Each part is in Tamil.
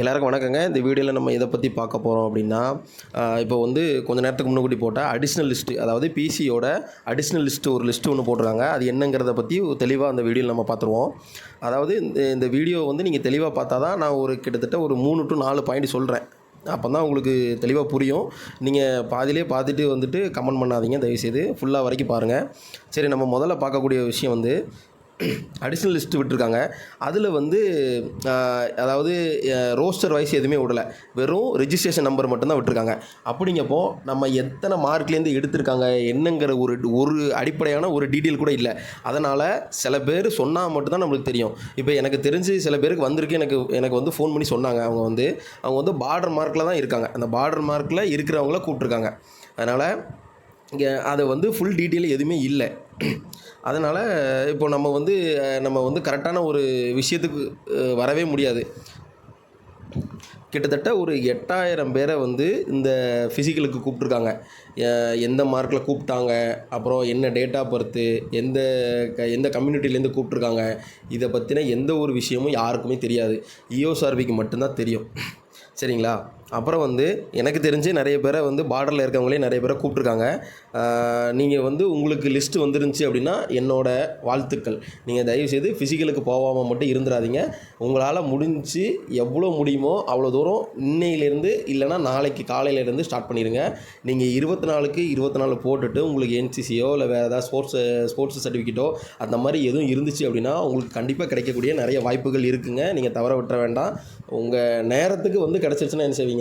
எல்லாருக்கும் வணக்கங்க. இந்த வீடியோவில் நம்ம இதை பற்றி பார்க்க போகிறோம் அப்படின்னா இப்போ வந்து கொஞ்ச நேரத்துக்கு முன்னாடி போட்டால் அடிஷ்னல் லிஸ்ட்டு அதாவது பிசியோட அடிஷ்னல் லிஸ்ட்டு ஒரு லிஸ்ட்டு ஒன்று போட்டுருக்காங்க. அது என்னங்கிறத பற்றி தெளிவாக அந்த வீடியோவில் நம்ம பார்த்துருவோம். அதாவது இந்த இந்த வீடியோ வந்து நீங்கள் தெளிவாக பார்த்தா தான் நான் ஒரு கிட்டத்தட்ட ஒரு மூணு டு நாலு பாயிண்ட் சொல்கிறேன் அப்போ தான் உங்களுக்கு தெளிவாக புரியும். நீங்கள் பாதியிலே பார்த்துட்டு வந்துட்டு கமெண்ட் பண்ணாதீங்க. தயவுசெய்து ஃபுல்லாக வரைக்கும் பாருங்கள் சரி நம்ம முதல்ல பார்க்கக்கூடிய விஷயம் வந்து அடிஷ்னல் லிஸ்ட்டு விட்டுருக்காங்க. அதில் வந்து அதாவது ரோஸ்டர் வைஸ் எதுவுமே விடலை. வெறும் ரிஜிஸ்ட்ரேஷன் நம்பர் மட்டும்தான் விட்டுருக்காங்க. அப்படிங்கப்போ நம்ம எத்தனை மார்க்லேருந்து எடுத்திருக்காங்க என்னங்கிற ஒரு ஒரு அடிப்படையான ஒரு டீட்டெயில் கூட இல்லை. அதனால் சில பேர் சொன்னால் மட்டும்தான் நம்மளுக்கு தெரியும். இப்போ எனக்கு தெரிஞ்சு சில பேருக்கு வந்திருக்கு எனக்கு எனக்கு வந்து ஃபோன் பண்ணி சொன்னாங்க. அவங்க வந்து அவங்க வந்து பார்டர் மார்க்கில் தான் இருக்காங்க. அந்த பார்டர் மார்க்கில் இருக்கிறவங்கள கூப்பிட்ருக்காங்க அதனால் இங்கே அதை வந்து ஃபுல் டீட்டெயில் எதுவுமே இல்லை. அதனால் இப்போ நம்ம வந்து நம்ம வந்து கரெக்டான ஒரு விஷயத்துக்கு வரவே முடியாது. கிட்டத்தட்ட ஒரு எட்டாயிரம் பேரை வந்து இந்த ஃபிசிக்கலுக்கு கூப்பிட்ருக்காங்க எந்த மார்க்கில் கூப்பிட்டாங்க அப்புறம் என்ன டேட்டா பர்த்து எந்த க எந்த கம்யூனிட்டிலேருந்து கூப்பிட்ருக்காங்க இதை பற்றின எந்த ஒரு விஷயமும் யாருக்குமே தெரியாது. இஓஎஸ்ஆர்பிக்கு மட்டும்தான் தெரியும். சரிங்களா? அப்புறம் வந்து எனக்கு தெரிஞ்சு நிறைய பேரை வந்து பார்டரில் இருக்கவங்களே நிறைய பேரை கூப்பிட்ருக்காங்க நீங்கள் வந்து உங்களுக்கு லிஸ்ட்டு வந்துருந்துச்சு அப்படின்னா என்னோடய வாழ்த்துக்கள். நீங்கள் தயவுசெய்து ஃபிசிக்கலுக்கு போகாமல் மட்டும் இருந்துடாதீங்க உங்களால் முடிஞ்சு எவ்வளோ முடியுமோ அவ்வளோ தூரம் இன்னையிலேருந்து இல்லைன்னா நாளைக்கு காலையிலேருந்து ஸ்டார்ட் பண்ணிடுங்க நீங்கள் இருபத்தி நாலுக்கு இருபத்தி நாலு போட்டுட்டு உங்களுக்கு என்சிசியோ இல்லை வேறு ஏதாவது ஸ்போர்ட்ஸ் ஸ்போர்ட்ஸ் சர்டிஃபிகேட்டோ அந்த மாதிரி எதுவும் இருந்துச்சு அப்படின்னா உங்களுக்கு கண்டிப்பாக கிடைக்கக்கூடிய நிறைய வாய்ப்புகள் இருக்குங்க. நீங்கள் தவற விட்டுற வேண்டாம். உங்கள் நேரத்துக்கு வந்து கிடச்சிருச்சுன்னா என்ன செய்வீங்க?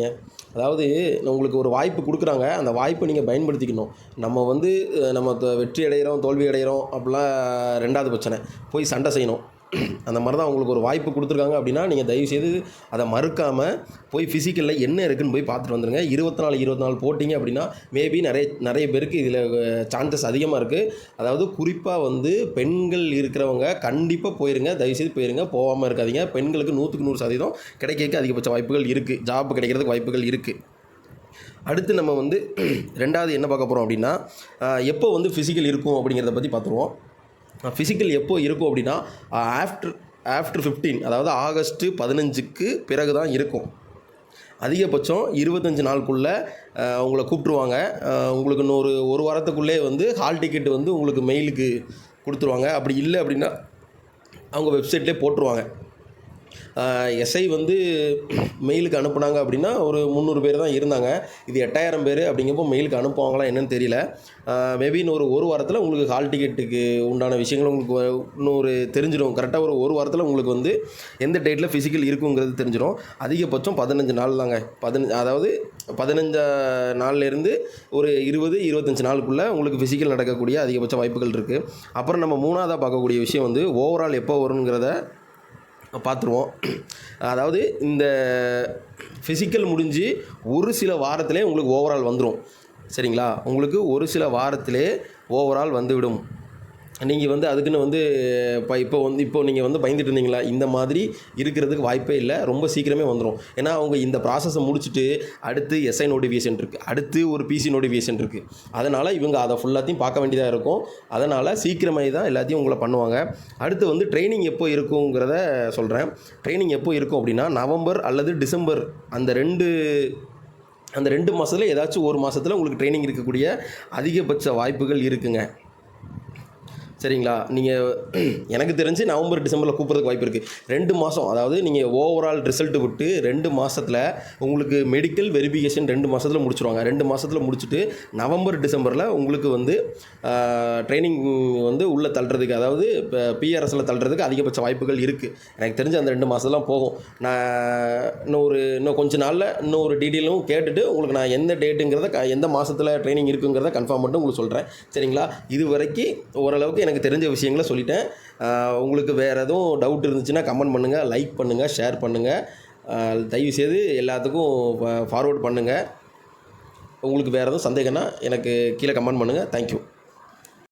அதாவது உங்களுக்கு ஒரு வாய்ப்பு கொடுக்குறாங்க. அந்த வாய்ப்பை நீங்கள் பயன்படுத்திக்கணும். நம்ம வந்து நம்ம த- வெற்றி அடைகிறோம் தோல்வி அடைகிறோம் அப்படிலாம் ரெண்டாவது பிரச்சனை. போய் சண்டை செய்யணும். அந்த மாதிரி தான் உங்களுக்கு ஒரு வாய்ப்பு கொடுத்துருக்காங்க அப்படின்னா நீங்கள் தயவுசெய்து அதை மறுக்காமல் போய் ஃபிசிக்கலில் என்ன இருக்குதுன்னு போய் பார்த்துட்டு வந்துருங்க. இருபத்தி நாலு இருபத்தி நாலு போட்டிங்க அப்படின்னா மேபி நிறைய நிறைய பேருக்கு இதில் சான்சஸ் அதிகமாக இருக்குது அதாவது குறிப்பாக வந்து பெண்கள் இருக்கிறவங்க கண்டிப்பாக போயிருங்க. தயவுசெய்து போயிருங்க. போகாமல் இருக்காதீங்க. பெண்களுக்கு நூற்றுக்கு நூறு சதவீதம் கிடைக்க அதிகபட்ச வாய்ப்புகள் இருக்குது ஜாப் கிடைக்கிறதுக்கு வாய்ப்புகள் இருக்குது அடுத்து நம்ம வந்து ரெண்டாவது என்ன பார்க்க போகிறோம் அப்படின்னா எப்போ வந்து ஃபிசிக்கல் இருக்கும் அப்படிங்கிறத பற்றி பார்த்துருவோம். ஃபிசிக்கல் எப்போ இருக்கும் அப்படின்னா ஆஃப்டர் ஆஃப்டர் ஃபிஃப்டீன் அதாவது ஆகஸ்ட்டு பதினஞ்சுக்கு பிறகு தான் இருக்கும். அதிகபட்சம் இருபத்தஞ்சி நாளுக்குள்ளே உங்களை கூப்பிட்ருவாங்க உங்களுக்கு இன்னொரு ஒரு வாரத்துக்குள்ளே வந்து ஹால் டிக்கெட் வந்து உங்களுக்கு மெயிலுக்கு கொடுத்துருவாங்க. அப்படி இல்லை அப்படின்னா அவங்க வெப்சைட்லேயே போட்டுருவாங்க. எஸ்ஐ வந்து மெயிலுக்கு அனுப்புனாங்க அப்படின்னா ஒரு முந்நூறு பேர் தான் இருந்தாங்க. இது எட்டாயிரம் பேர் அப்படிங்கப்போ மெயிலுக்கு அனுப்புவாங்களா என்னன்னு தெரியல. மேபி இன்னொரு ஒரு வாரத்தில் உங்களுக்கு ஹால் டிக்கெட்டுக்கு உண்டான விஷயங்கள் உங்களுக்கு இன்னொரு தெரிஞ்சிடும். கரெக்டாக ஒரு ஒரு வாரத்தில் உங்களுக்கு வந்து எந்த டேட்டில் ஃபிசிக்கல் இருக்குங்கிறது தெரிஞ்சிடும். அதிகபட்சம் பதினஞ்சு நாள் தாங்க. பதினஞ்சு அதாவது பதினஞ்சா நாள்லேருந்து ஒரு இருபது இருபத்தஞ்சி நாளுக்குள்ளே உங்களுக்கு ஃபிசிக்கல் நடக்கக்கூடிய அதிகபட்ச வாய்ப்புகள் இருக்குது அப்புறம் நம்ம மூணாவதாக பார்க்கக்கூடிய விஷயம் வந்து ஓவரால் எப்போ வருங்கிறத பார்த்துருவோம். அதாவது இந்த ஃபிசிக்கல் முடிஞ்சு ஒரு சில வாரத்திலே உங்களுக்கு ஓவரால் வந்துடும் சரிங்களா? உங்களுக்கு ஒரு சில வாரத்திலே ஓவரால் வந்துவிடும். நீங்கள் வந்து அதுக்குன்னு வந்து இப்போ இப்போ வந்து இப்போ நீங்கள் வந்து பயந்துட்டு இருந்தீங்களா? இந்த மாதிரி இருக்கிறதுக்கு வாய்ப்பே இல்லை. ரொம்ப சீக்கிரமே வந்துடும் ஏன்னா அவங்க இந்த ப்ராசஸை முடிச்சுட்டு அடுத்து எஸ்ஐ நோட்டிஃபிகேஷன் இருக்குது அடுத்து ஒரு பிசி நோட்டிஃபிகேஷன் இருக்குது அதனால் இவங்க அதை ஃபுல்லாத்தையும் பார்க்க வேண்டியதாக இருக்கும். அதனால் சீக்கிரமாக தான் எல்லாத்தையும் உங்களை பண்ணுவாங்க. அடுத்து வந்து ட்ரைனிங் எப்போ இருக்குங்கிறத சொல்கிறேன் ட்ரைனிங் எப்போ இருக்கும் அப்படின்னா நவம்பர் அல்லது டிசம்பர் அந்த ரெண்டு அந்த ரெண்டு மாதத்தில் ஏதாச்சும் ஒரு மாதத்தில் உங்களுக்கு ட்ரைனிங் இருக்கக்கூடிய அதிகபட்ச வாய்ப்புகள் இருக்குங்க. சரிங்களா? நீங்கள் எனக்கு தெரிஞ்சு நவம்பர் டிசம்பரில் கூப்பிட்றதுக்கு வாய்ப்பு இருக்குது ரெண்டு மாதம் அதாவது நீங்கள் ஓவரால் ரிசல்ட்டு விட்டு ரெண்டு மாதத்தில் உங்களுக்கு மெடிக்கல் வெரிஃபிகேஷன் ரெண்டு மாதத்தில் முடிச்சிருவாங்க. ரெண்டு மாதத்தில் முடிச்சுட்டு நவம்பர் டிசம்பரில் உங்களுக்கு வந்து ட்ரைனிங் வந்து உள்ளே தள்ளுறதுக்கு அதாவது இப்போ பிஆர்எஸில் தள்ளுறதுக்கு அதிகபட்ச வாய்ப்புகள் இருக்குது எனக்கு தெரிஞ்சு அந்த ரெண்டு மாதம்லாம் போகும். நான் இன்னும் ஒரு இன்னும் கொஞ்ச நாளில் இன்னும் ஒரு டீட்டெயிலும் கேட்டுட்டு உங்களுக்கு நான் எந்த டேட்டுங்கிறத எந்த மாதத்தில் ட்ரைனிங் இருக்குங்கிறத கன்ஃபார்ம் பண்ணிட்டு உங்களுக்கு சொல்கிறேன் சரிங்களா? இது வரைக்கும் ஓரளவுக்கு எனக்கு தெரிஞ்ச விஷயங்களை சொல்லிட்டேன். உங்களுக்கு வேறு எதுவும் டவுட் இருந்துச்சுன்னா கமெண்ட் பண்ணுங்கள் லைக் பண்ணுங்கள் ஷேர் பண்ணுங்கள் தயவுசெய்து எல்லாத்துக்கும் ஃபார்வேர்ட் பண்ணுங்கள் உங்களுக்கு வேறு எதுவும் சந்தேகம்னா எனக்கு கீழே கமெண்ட் பண்ணுங்கள் தேங்க்யூ